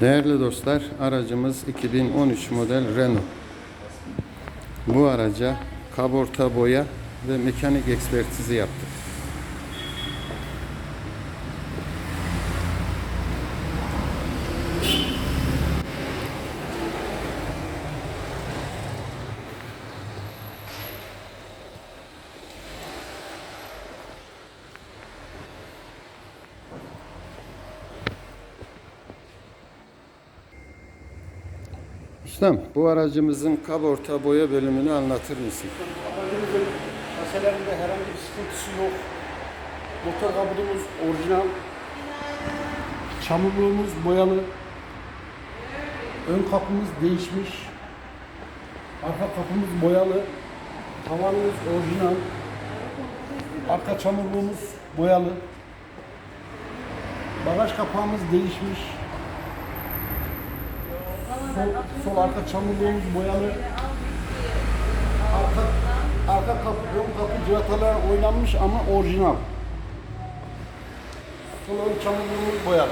Değerli dostlar, aracımız 2013 model Renault. Bu araca kaborta boya ve mekanik ekspertizi yaptık. Ustam, bu aracımızın kaborta boya bölümünü anlatır mısın? Aracımızın kaselerinde herhangi bir sıkıntısı yok. Motor kabutumuz orijinal. Çamurluğumuz boyalı. Ön kapımız değişmiş. Arka kapımız boyalı. Tavanımız orijinal. Arka çamurluğumuz boyalı. Bagaj kapağımız değişmiş. Sol, sol arka çamurluğumuz boyalı. Arka, arka kapı, ön kapı civatalar oynanmış ama orijinal. Sol ön çamurluğumuz boyalı.